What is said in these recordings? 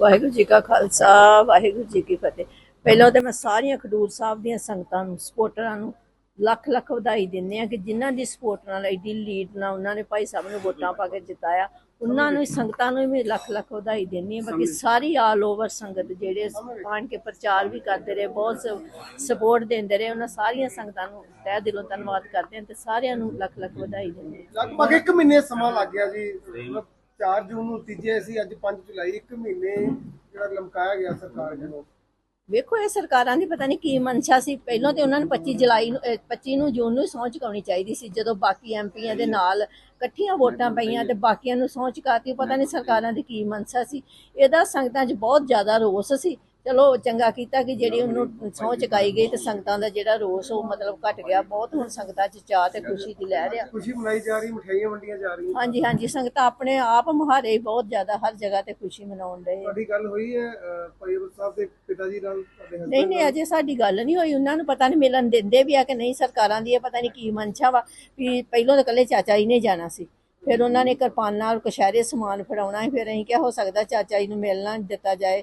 ਵਾਹਿਗੁਰੂ ਜੀ ਕਾ ਖਾਲਸਾ, ਵਾਹਿਗੁਰੂ ਜੀ ਕੀ ਫਤਿਹ। ਪਹਿਲਾਂ ਤੇ ਮੈਂ ਸਾਰੀਆਂ ਖਡੂਰ ਸਾਹਿਬ ਦੀਆਂ ਸੰਗਤਾਂ ਨੂੰ ਸਪੋਰਟਰਾਂ ਨੂੰ ਲੱਖ ਲੱਖ ਵਧਾਈ ਦਿੰਦੇ ਆ ਕਿ ਜਿਨ੍ਹਾਂ ਦੀ ਸਪੋਰਟ ਨਾਲ, ਐਡੀ ਲੀਡ ਨਾਲ ਉਹਨਾਂ ਨੇ ਭਾਈ ਸਾਹਿਬ ਨੂੰ ਵੋਟਾਂ ਪਾ ਕੇ ਜਿਤਾਇਆ। ਉਹਨਾਂ ਨੂੰ ਸੰਗਤਾਂ ਨੂੰ ਵੀ ਲੱਖ ਲੱਖ ਵਧਾਈ ਦਿੰਦੀ ਆ ਬਾਕੀ ਸਾਰੀ ਆਲ ਓਵਰ ਸੰਗਤ ਜਿਹੜੇ ਆਣ ਕੇ ਪ੍ਰਚਾਰ ਵੀ ਕਰਦੇ ਰਹੇ, ਬਹੁਤ ਸਪੋਰਟ ਦਿੰਦੇ ਰਹੇ, ਉਹਨਾਂ ਸਾਰੀਆਂ ਸੰਗਤਾਂ ਨੂੰ ਤਹਿ ਦਿਲੋਂ ਧੰਨਵਾਦ ਕਰਦੇ ਹਾਂ ਤੇ ਸਾਰਿਆਂ ਨੂੰ ਲੱਖ ਲੱਖ ਵਧਾਈ ਦਿੰਦੇ ਹਾਂ। ਲਗਭਗ 1 ਮਹੀਨੇ ਸਮਾਂ ਲੱਗ ਗਿਆ ਜੀ। 4 ਜੂਨ ਨੂੰ ਤੀਜੇ ਸੀ ਅੱਜ 5 ਜੁਲਾਈ 1 ਮਹੀਨੇ ਜਿਹੜਾ ਲਮਕਾਇਆ ਗਿਆ ਸਰਕਾਰ ਵੱਲੋਂ। ਵੇਖੋ ਇਹ ਸਰਕਾਰਾਂ ਦੀ ਪਤਾ ਨਹੀਂ ਕੀ ਮਨਸ਼ਾ ਸੀ। ਪਹਿਲਾਂ ਤੇ ਉਹਨਾਂ ਨੂੰ 25 ਜੁਲਾਈ ਨੂੰ ਅਹ 25 ਨੂੰ ਜੂਨ ਨੂੰ ਸਹੁੰ ਚੁਕਾਉਣੀ ਚਾਹੀਦੀ ਸੀ ਜਦੋਂ ਬਾਕੀ ਐਮਪੀਆਂ ਦੇ ਨਾਲ ਇਕੱਠੀਆਂ ਵੋਟਾਂ ਪਈਆਂ ਤੇ ਬਾਕੀਆਂ ਨੂੰ ਸਹੁੰ ਚੁਕਾਤੀ ਪਤਾ ਨਹੀਂ ਸਰਕਾਰਾਂ ਦੀ ਕੀ ਮਨਸ਼ਾ ਸੀ। ਇਹਦਾ ਸੰਗਤਾਂ 'ਚ ਬਹੁਤ ਜ਼ਿਆਦਾ ਰੋਸ ਸੀ। ਚਲੋ ਚੰਗਾ ਕੀਤਾ ਕਿ ਜਿਹੜੀ ਉਹਨੂੰ ਸਹੁੰ ਚੁਕਾਈ ਗਈ ਤੇ ਸੰਗਤਾਂ ਦਾ ਜਿਹੜਾ ਰੋਸ ਉਹ ਮਤਲਬ ਘਟ ਗਿਆ। ਬਹੁਤ ਹੁਣ ਸੰਗਤਾਂ 'ਚ ਚਾਹ ਤੇ ਖੁਸ਼ੀ ਦੀ ਲਹਿਰ ਆ। ਖੁਸ਼ੀ ਮਨਾਈ ਜਾ ਰਹੀ ਮਠਿਆਈਆਂ ਵੰਡੀਆਂ ਜਾ ਰਹੀਆਂ। ਹਾਂਜੀ ਹਾਂਜੀ ਸੰਗਤਾਂ ਆਪਣੇ ਆਪ ਮੁਹਾਰੇ ਹੀ ਬਹੁਤ ਜ਼ਿਆਦਾ ਹਰ ਜਗ੍ਹਾ ਤੇ ਖੁਸ਼ੀ ਮਨਾਉਣ ਰਹੇ ਤੁਹਾਡੀ ਗੱਲ ਹੋਈ ਹੈ ਭਾਈ ਅਮਰ ਸਾਹਿਬ ਦੇ ਪਿਤਾ ਜੀ ਨਾਲ ਤੁਹਾਡੇ ਨਹੀਂ ਨਹੀਂ ਅਜੇ ਸਾਡੀ ਗੱਲ ਨਹੀਂ ਹੋਈ। ਉਹਨਾਂ ਨੂੰ ਪਤਾ ਨਹੀਂ ਮਿਲਣ ਦਿੰਦੇ ਵੀ ਆ ਕਿ ਨਹੀਂ ਸਰਕਾਰਾਂ ਦੀ ਇਹ ਪਤਾ ਨਹੀਂ ਕੀ ਮਨਸ਼ਾ ਵਾ ਵੀ ਪਹਿਲੋਂ ਤਾਂ ਇਕੱਲੇ ਚਾਚਾ ਜੀ ਨੇ ਜਾਣਾ ਸੀ। ਫਿਰ ਉਹਨਾਂ ਨੇ ਕਿਰਪਾਨਾਂ ਔਰ ਕਸ਼ਹਿਰੇ ਸਮਾਨ ਫੜਾਉਣਾ ਸੀ। ਫਿਰ ਅਸੀਂ ਕਿਹਾ ਹੋ ਸਕਦਾ ਚਾਚਾ ਜੀ ਨੂੰ ਮਿਲਣਾ ਦਿੱਤਾ ਜਾਏ।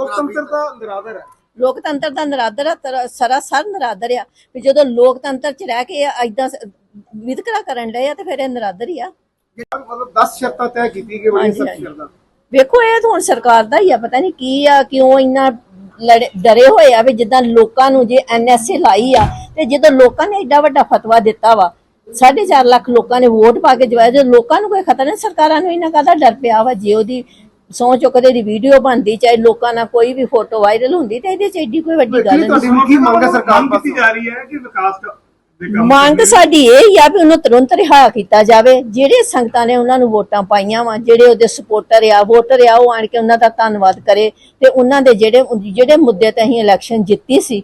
ਲੋਕਤੰਤਰ ਦਾ ਨਿਰਾਦਰ ਹੈ। ਲੋਕਤੰਤਰ ਦਾ ਨਰਾਦਰ ਆ, ਸਰਾਸਰ ਨਰਾਦਰ ਆ। ਵੀ ਜਦੋਂ ਲੋਕਤੰਤਰ ਚ ਰਹਿ ਕੇ ਐਦਾਂ ਵਿਤਕਰਾ ਕਰਨ ਡਏ ਆ ਤੇ ਫਿਰ ਇਹ ਨਰਾਦਰ ਹੀ ਆ। ਮਤਲਬ 10 ਸ਼ਰਤਾਂ ਤੈਅ ਕੀਤੀ ਗਈ ਬੜੀ ਸਖਤ। ਸ਼ਰਤਾਂ। ਵੇਖੋ ਇਹ ਤਾਂ ਹੁਣ ਸਰਕਾਰ ਦਾ ਹੀ ਆ ਪਤਾ ਨਹੀਂ ਕੀ ਆ ਕਿਉਂ ਇੰਨਾ ਡਰੇ ਹੋਏ ਆ ਵੀ ਜਿੱਦਾਂ ਲੋਕਾਂ ਨੂੰ ਜੇ ਐਨਐਸਏ ਲਾਈ ਆ ਤੇ ਜਦੋਂ ਲੋਕਾਂ ਨੇ ਐਡਾ ਵੱਡਾ ਫਤਵਾ ਦਿੱਤਾ ਵਾ 4.5 ਲੱਖ ਲੋਕਾਂ ਨੇ ਵੋਟ ਪਾ ਕੇ ਜਵਾਇਆ ਜੇ ਲੋਕਾਂ ਨੂੰ ਕੋਈ ਖਤਰਾ ਨਹੀਂ ਸਰਕਾਰਾਂ ਨੂੰ ਇਹਨਾਂ ਕਾਹਦਾ ਡਰ ਪਿਆ ਵਾ ਜੇ ਉਹਦੀ ਸੌ ਚੁੱਕਦੇ ਦੀ ਵੀਡੀਓ ਬਣਦੀ ਚਾਹੇ ਲੋਕਾਂ ਨਾਲ ਕੋਈ ਵੀ ਫੋਟੋ ਵਾਇਰਲ ਹੁੰਦੀ ਤੇ ਇਹਦੇ ਚ ਐਡੀ ਕੋਈ ਵੱਡੀ ਗੱਲ ਨਹੀਂ। ਤੁਹਾਡੀ ਕੀ ਮੰਗ ਹੈ ਸਰਕਾਰ ਮੰਗ ਕੀਤੀ ਪਾਸੋਂ? ਜਾ ਰਹੀ ਹੈ ਕਿ ਵਿਕਾਸ ਕ- ਦੇ ਕੰਮ ਮੰਗ ਸਾਡੀ ਇਹ ਹੀ ਆ ਵੀ ਉਹਨੂੰ ਤੁਰੰਤ ਰਿਹਾ ਕੀਤਾ ਜਾਵੇ। ਜਿਹੜੇ ਸੰਗਤਾਂ ਨੇ ਉਹਨਾਂ ਨੂੰ ਵੋਟਾਂ ਪਾਈਆਂ ਵਾ ਜਿਹੜੇ ਉਹਦੇ ਸਪੋਰਟਰ ਆ ਵੋਟਰ ਆ ਉਹ ਆਣ ਕੇ ਉਹਨਾਂ ਦਾ ਧੰਨਵਾਦ ਕਰੇ। ਤੇ ਉਹਨਾਂ ਦੇ ਜਿਹੜੇ ਜਿਹੜੇ ਮੁੱਦੇ ਤੇ ਅਸੀਂ ਇਲੈਕਸ਼ਨ ਜਿੱਤੀ ਸੀ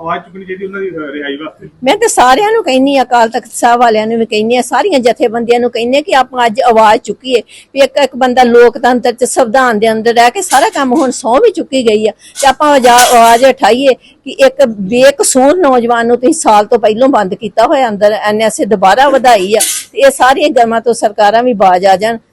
ਆਵਾਜ਼ ਚੁੱਕਣੀ ਚਾਹੀਦੀ ਉਹਨਾਂ ਦੀ ਰਿਹਾਈ ਵਾਸਤੇ। ਮੈਂ ਤੇ ਸਾਰਿਆਂ ਨੂੰ ਕਹਿੰਨੀ ਆ ਅਕਾਲ ਤਖਤ ਸਾਹਿਬ ਵਾਲਿਆਂ ਨੂੰ ਵੀ ਕਹਿੰਨੀ ਆ ਸਾਰੀਆਂ ਜਥੇਬੰਦੀਆਂ ਨੂੰ ਕਹਿੰਨੀ ਕਿ ਆਪਾਂ ਅੱਜ ਆਵਾਜ਼ ਚੁੱਕੀਏ ਵੀ ਇੱਕ ਇੱਕ ਬੰਦਾ ਲੋਕਤੰਤਰ ਚ ਸੰਵਿਧਾਨ ਦੇ ਅੰਦਰ ਰਹਿ ਕੇ ਸਾਰਾ ਕੰਮ ਹੁਣ ਸਹੁੰ ਵੀ ਚੁੱਕੀ ਗਈ ਆ ਤੇ ਆਪਾਂ ਆਜਾ- ਆਵਾਜ਼ ਉਠਾਈਏ ਕਿ ਇੱਕ ਬੇਕਸੂਰ ਨੌਜਵਾਨ ਨੂੰ ਤੁਸੀਂ ਸਾਲ ਤੋਂ ਪਹਿਲਾਂ ਬੰਦ ਕੀਤਾ ਹੋਇਆ ਅੰਦਰ ਐਨਐਸਏ ਦੁਬਾਰਾ ਵਧਾਈ ਆ ਤੇ ਇਹ ਸਾਰੀਆਂ ਗਰਮਾਂ ਤੋਂ ਸਰਕਾਰਾਂ ਵੀ ਬਾਜ ਆ ਜਾਣ।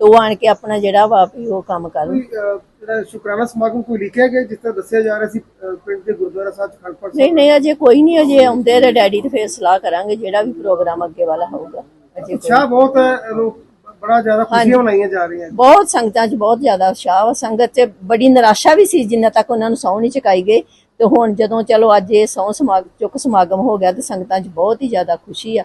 ਤੇ ਉਹ ਆਣ ਕੇ ਆਪਣਾ ਜਿਹੜਾ ਵਾ ਵੀ ਉਹ ਕੰਮ ਕਰਨ ਕੋਈ ਅਹ, ਜਿਹੜਾ ਸ਼ੁਕਰਾਨਾ ਸਮਾਗਮ ਕੋਈ ਲਿਖਿਆ ਗਿਆ ਜਿਸ ਤਰ੍ਹਾਂ ਦੱਸਿਆ ਜਾ ਰਿਹਾ ਸੀ ਅਹ, ਪਿੰਡ ਦੇ ਗੁਰਦੁਆਰਾ ਸਾਹਿਬ ਚ ਖੜਪੜ ਨਹੀਂ ਨਹੀਂ ਅਜੇ ਕੋਈ ਨਹੀਂ ਅਜੇ ਆਉਂਦੇ ਰੇ ਡੈਡੀ ਤੇ ਫੇਰ ਸਲਾਹ ਕਰਾਂਗੇ ਜਿਹੜਾ ਵੀ ਪ੍ਰੋਗਰਾਮ ਅੱਗੇ ਵਾਲਾ ਹੋਊਗਾ। ਅਜੇ ਕੋਈ ਉਤਸ਼ਾਹ ਬਹੁਤ ਹੈ ਇਹਨੂੰ ਬੜਾ ਜ਼ਿਆਦਾ ਖੁਸ਼ੀਆਂ ਮਨਾਈਆਂ ਜਾ ਰਹੀਆਂ ਬਹੁਤ ਸੰਗਤਾਂ 'ਚ ਬਹੁਤ ਜ਼ਿਆਦਾ ਉਤਸ਼ਾਹ ਵਾ। ਸੰਗਤ 'ਚ ਬੜੀ ਨਿਰਾਸ਼ਾ ਵੀ ਸੀ ਜਿੰਨਾ ਤੱਕ ਉਹਨਾਂ ਨੂੰ ਸਹੁੰ ਨਹੀਂ ਚੁਕਾਈ ਗਈ। ਤੇ ਹੁਣ ਜਦੋਂ ਚਲੋ ਅੱਜ ਇਹ ਸਹੁੰ ਸਮਾਗ ਚੁੱਕ ਸਮਾਗਮ ਹੋ ਗਿਆ ਤੇ ਸੰਗਤਾਂ 'ਚ ਬਹੁਤ ਹੀ ਜ਼ਿਆਦਾ ਖੁਸ਼ੀ ਆ।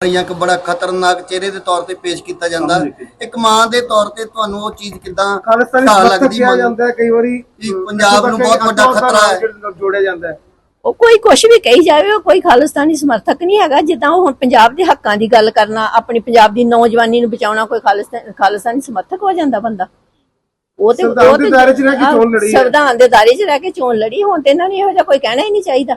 ਜਾਂ ਇੱਕ ਬੜਾ ਖਤਰਨਾਕ ਚਿਹਰੇ ਦੇ ਤੌਰ ਤੇ ਪੇਸ਼ ਕੀਤਾ ਜਾਂਦਾ। ਇੱਕ ਮਾਂ ਦੇ ਤੌਰ ਤੇ ਤੁਹਾਨੂੰ ਉਹ ਚੀਜ਼ ਕਿਦਾਂ ਖਾਲਿਸਤਾਨੀ ਸਮਰਥਕ ਕਿਹਾ ਜਾਂਦਾ ਹੈ ਕਈ ਵਾਰੀ ਪੰਜਾਬ ਨੂੰ ਬਹੁਤ ਵੱਡਾ ਖਤਰਾ ਹੈ। ਜੋੜਿਆ ਜਾਂਦਾ ਹੈ। ਉਹ ਕੋਈ ਕੁਛ ਵੀ ਕਹੀ ਜਾਵੇ ਉਹ ਕੋਈ ਖਾਲਿਸਤਾਨੀ ਸਮਰਥਕ ਨਹੀਂ ਹੈਗਾ। ਜਿੱਦਾਂ ਉਹ ਹੁਣ ਪੰਜਾਬ ਦੇ ਹੱਕਾਂ ਦੀ ਗੱਲ ਕਰਨਾ ਆਪਣੀ ਪੰਜਾਬ ਦੀ ਨੌਜਵਾਨੀ ਨੂੰ ਬਚਾਉਣਾ ਕੋਈ ਖਾਲਿਸਤਾਨ ਖਾਲਿਸਤਾਨੀ ਸਮਰਥਕ ਹੋ ਜਾਂਦਾ ਬੰਦਾ। ਉਹ ਤੇ ਸੰਵਿਧਾਨ ਉਹ ਦੇ ਤੇ- ਦਾਇਰੇ 'ਚ ਰਹਿ ਕੇ ਚੋਣ ਲੜੀ ਹੈ। ਸੰਵਿਧਾਨ ਦੇ ਦਾਇਰੇ 'ਚ ਰਹਿ ਕੇ ਚੋਣ ਲੜੀ ਹੁਣ ਤੇ ਇਹਨਾਂ ਨੂੰ ਇਹੋ ਜਿਹਾ ਕੋਈ ਕਹਿਣਾ ਹੀ ਨਹੀਂ ਚਾਹੀਦਾ।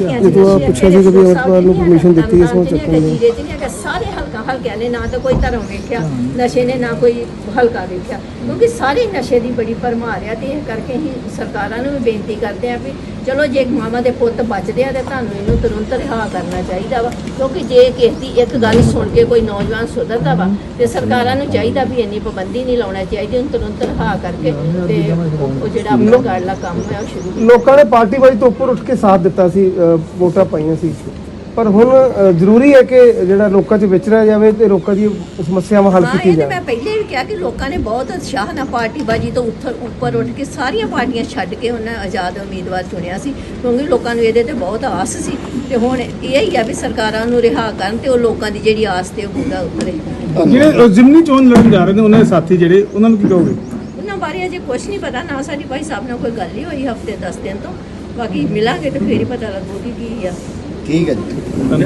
ਇਹ ਤੋਂ ਪੁੱਛਿਆ ਸੀ ਕਿ ਵੀ ਅਮਰਪਾਲ ਨੂੰ permission ਦਿੱਤੀ ਇਸ ਨੂੰ ਚੱਕਣ ਦੀ। ਸਾਰੇ ਹਲਕਿਆਂ ਨੇ ਨਾ ਤਾਂ ਕੋਈ ਧਰਮ ਵੇਖਿਆ ਨਸ਼ੇ ਨੇ ਨਾ ਕੋਈ ਹਲਕਾ ਵੇਖਿਆ। ਕਿਉਂਕਿ ਸਾਰੇ ਨਸ਼ੇ ਦੀ ਬੜੀ ਭਰਮਾਰ ਆ ਤੇ ਇਹ ਕਰਕੇ ਹੀ ਸਰਕਾਰਾਂ ਨੂੰ ਵੀ ਬੇਨਤੀ ਕਰਦੇ ਆ ਵੀ ਚਲੋ ਜੇ ਮਾਮਾ ਦੇ ਪੁੱਤ ਬਚਦੇ ਆ ਤੇ ਤੁਹਾਨੂੰ ਇਹਨੂੰ ਤੁਰੰਤ ਰਿਹਾ ਕਰਨਾ ਚਾਹੀਦਾ ਵਾ। ਕਿਉਂਕਿ ਜੇ ਕਿਸੇ ਦੀ ਇੱਕ ਗੱਲ ਸੁਣ ਕੇ ਕੋਈ ਨੌਜਵਾਨ ਸੁਧਰਦਾ ਵਾ ਤੇ ਸਰਕਾਰਾਂ ਨੂੰ ਚਾਹੀਦਾ ਵੀ ਇੰਨੀ ਪਾਬੰਦੀ ਨਹੀਂ ਲਾਉਣਾ ਚਾਹੀਦੀ ਉਹਨੂੰ ਤੁਰੰਤ ਰਿਹਾ ਕਰਕੇ ਤੇ ਉਹ ਜਿਹੜਾ ਆਪਣਾ ਗਾੜਲਾ ਕੰਮ ਹੈ ਉਹ ਸ਼ੁਰੂ ਲੋਕਾਂ ਨੇ ਪਾਰਟੀ ਵਾਈ ਤੋਂ ਉੱਪਰ ਉੱਠ ਕੇ ਸਾਥ ਦਿੱਤਾ ਸੀ ਵੋਟਾਂ ਪਾਈਆਂ ਸੀ। ਪਰ ਹੁਣ ਜ਼ਰੂਰੀ ਹੈ ਕਿ ਜਿਹੜਾ ਲੋਕਾਂ 'ਚ ਵਿਚਰਿਆ ਜਾਵੇ ਤੇ ਲੋਕਾਂ ਦੀ ਸਮੱਸਿਆਵਾਂ ਹੱਲ ਹਾਂ ਕੀਤੀ ਇਹ ਤੇ ਜਾਵੇ। ਮੈਂ ਪਹਿਲੇ ਵੀ ਕਿਹਾ ਕਿ ਲੋਕਾਂ ਨੇ ਬਹੁਤ ਉਤਸ਼ਾਹ ਨਾਲ ਪਾਰਟੀ ਬਾਜੀ ਤੋਂ ਉੱਥਰ ਉੱਪਰ ਉੱਠ ਕੇ ਸਾਰੀਆਂ ਪਾਰਟੀਆਂ ਛੱਡ ਕੇ ਉਹਨਾਂ ਆਜ਼ਾਦ ਉਮੀਦਵਾਰ ਚੁਣਿਆ ਸੀ ਕਿਉਂਕਿ ਲੋਕਾਂ ਨੂੰ ਇਹਦੇ ਤੇ ਬਹੁਤ ਆਸ ਸੀ। ਤੇ ਹੁਣ ਇਹ ਹੀ ਆ ਵੀ ਸਰਕਾਰਾਂ ਨੂੰ ਰਿਹਾ ਕਰਨ ਤੇ ਉਹ ਲੋਕਾਂ ਦੀ ਜਿਹੜੀ ਆਸ ਤੇ ਉਹ ਪੂਰਾ ਉਤਰੇ ਜਿਹੜੇ ਜ਼ਿਮਨੀ ਚੋਣ ਲੜਨ ਜਾ ਰਹੇ ਨੇ ਉਹਨਾਂ ਦੇ ਸਾਥੀ ਜਿਹੜੇ ਉਹਨਾਂ ਨੂੰ ਕੀ ਕਹੋਗੇ? ਉਹਨਾਂ ਬਾਰੇ ਅਜੇ ਕੁਝ ਨਹੀਂ ਪਤਾ ਨਾ ਸਾਡੀ ਭਾਈ ਸਾਹਿਬ ਨਾਲ ਕੋਈ ਗੱਲ ਹੀ ਹੋਈ ਹਫ਼ਤੇ 10 ਦਿਨ ਤੋਂ। ਬਾਕੀ ਮਿਲਾਂਗੇ ਤੇ ਫੇਰ ਹੀ ਪਤਾ ਲੱਗੂਗੀ ਕੀ ਆ। ਠੀਕ ਹੈ ਜੀ।